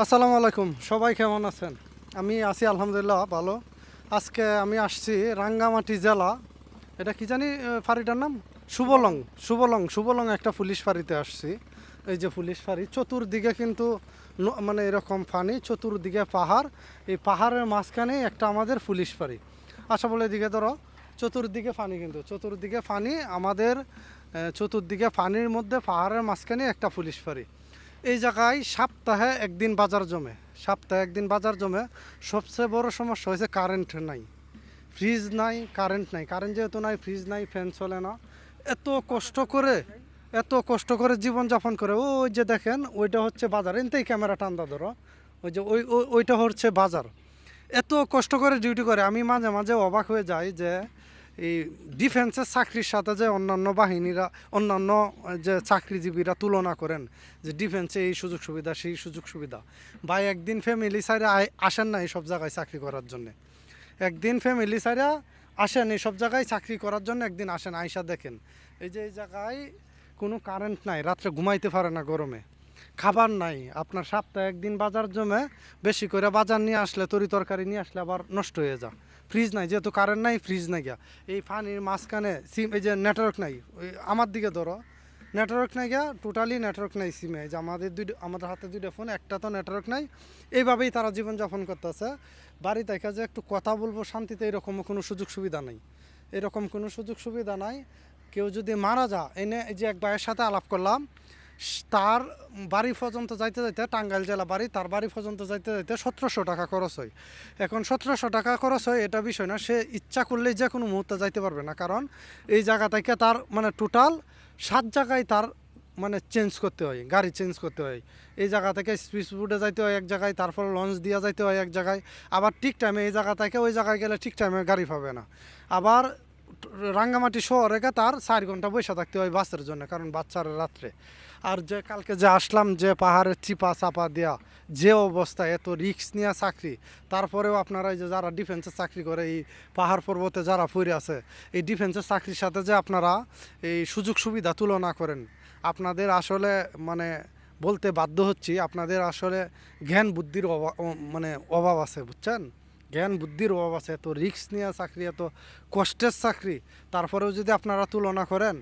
আসসালামু আলাইকুম, সবাই কেমন আছেন? আমি আছি আলহামদুলিল্লাহ ভালো। আজকে আমি আসছি রাঙ্গামাটি জেলা, এটা কি জানি ফাঁড়িটার নাম? সুবলং সুবলং সুবলং একটা পুলিশ ফাঁড়িতে আসছি। এই যে পুলিশ ফাঁড়ি, চতুর্দিকে কিন্তু মানে এরকম ফানি চতুর্দিকে পাহাড়। এই পাহাড়ের মাঝখানেই একটা আমাদের পুলিশ ফাঁড়ি। আশা বলে এদিকে ধরো, চতুর্দিকে ফানি কিন্তু, চতুর্দিকে ফানি আমাদের চতুর্দিকে ফানির মধ্যে পাহাড়ের মাঝখানে একটা পুলিশ ফাঁড়ি। এই জায়গায় সপ্তাহে একদিন বাজার জমে। সপ্তাহে একদিন বাজার জমে। সবচেয়ে বড় সমস্যা হয়েছে কারেন্ট নাই। ফ্রিজ নাই কারেন্ট নাই। কারেন্ট যেহেতু নাই ফ্রিজ নাই ফ্যান চলে না। এত কষ্ট করে, এত কষ্ট করে জীবনযাপন করে, ওই যে দেখেন, ওইটা হচ্ছে বাজার। এনতেই ক্যামেরা টান্দা ধরো। ওই যে ওই- ওইটা হচ্ছে বাজার। এত কষ্ট করে ডিউটি করে, আমি মাঝে মাঝে অবাক হয়ে যাই যে এই ডিফেন্সের চাকরির সাথে যে অন্যান্য বাহিনীরা, অন্যান্য যে চাকরিজীবীরা তুলনা করেন, যে ডিফেন্সে এই সুযোগ সুবিধা, সেই সুযোগ সুবিধা। বা একদিন ফ্যামিলি সাইডে আসেন না এইসব জায়গায় চাকরি করার জন্য। একদিন ফ্যামিলি সাইডে আসেন এইসব জায়গায় চাকরি করার জন্য, একদিন আসেন আইসা দেখেন। এই যে এই জায়গায় কোনো কারেন্ট নাই, রাত্রে ঘুমাইতে পারে না গরমে। খাবার নাই। আপনার সপ্তাহে একদিন বাজার জমে বেশি করে বাজার নিয়ে আসলে, তরি তরকারি নিয়ে আসলে আবার নষ্ট হয়ে যা ফ্রিজ নাই, যেহেতু কারেন্ট নাই ফ্রিজ নাই গিয়া। এই পানির মাঝখানে সিম এই যে নেটওয়ার্ক নাই, ওই আমার দিকে ধরো। নেটওয়ার্ক নাই গিয়া টোটালি নেটওয়ার্ক নাই সিমে যে আমাদের দুই, আমাদের হাতে দুইটা ফোন একটা তো নেটওয়ার্ক নাই। এইভাবেই তারা জীবনযাপন করতেছে। বাড়ি থেকে যে একটু কথা বলব শান্তিতে এরকম কোনো সুযোগ সুবিধা নাই। এরকম কোনো সুযোগ সুবিধা নাই। কেউ যদি মারা যা এনে এই যে এক ভাইয়ের সাথে আলাপ করলাম। তার বাড়ি পর্যন্ত যাইতে যাইতে টাঙ্গাইল জেলা বাড়ি, তার বাড়ি পর্যন্ত যাইতে যাইতে সতেরোশো টাকা খরচ হয়। এখন সতেরোশো টাকা খরচ হয়, এটা বিষয় না, সে ইচ্ছা করলেই যে কোনো মুহূর্তে যাইতে পারবে না, কারণ এই জায়গা থেকে তার মানে টোটাল সাত জায়গায় তার মানে চেঞ্জ করতে হয়, গাড়ি চেঞ্জ করতে হয়। এই জায়গা থেকে স্পিড বোটে যাইতে হয় এক জায়গায়, তারপর লঞ্চ দিয়া যাইতে হয় এক জায়গায়। আবার ঠিক টাইমে এই জায়গা থেকে ওই জায়গায় গেলে ঠিক টাইমে গাড়ি পাবে না। আবার রাঙ্গামাটি শহরে তার চার ঘণ্টা বসে থাকতে হয় বাসের জন্য, কারণ বাচ্চার রাত্রে। আর যে কালকে যে আসলাম, যে পাহাড়ের চিপা চাপা দেওয়া যে অবস্থা, এত রিক্স নেওয়া চাকরি। তারপরেও আপনারা এই যে যারা ডিফেন্সের চাকরি করে, এই পাহাড় পর্বতে যারা পড়ে আছে, এই ডিফেন্সের চাকরির সাথে যে আপনারা এই সুযোগ সুবিধা তুলনা করেন, আপনাদের আসলে মানে বলতে বাধ্য হচ্ছি, আপনাদের আসলে জ্ঞান বুদ্ধির অভাব মানে অভাব আছে, বুঝছেন? জ্ঞান বুদ্ধির অভাব আছে, তো রিক্স নেওয়া চাকরি, এত কষ্টের চাকরি, তারপরেও যদি আপনারা তুলনা করেন,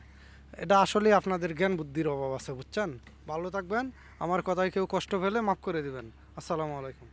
এটা আসলে আপনাদের জ্ঞান বুদ্ধির অভাব আছে, বুঝছেন? ভালো থাকবেন, আমার কথায় কেউ কষ্ট পেলে মাফ করে দিবেন। আসসালামু আলাইকুম।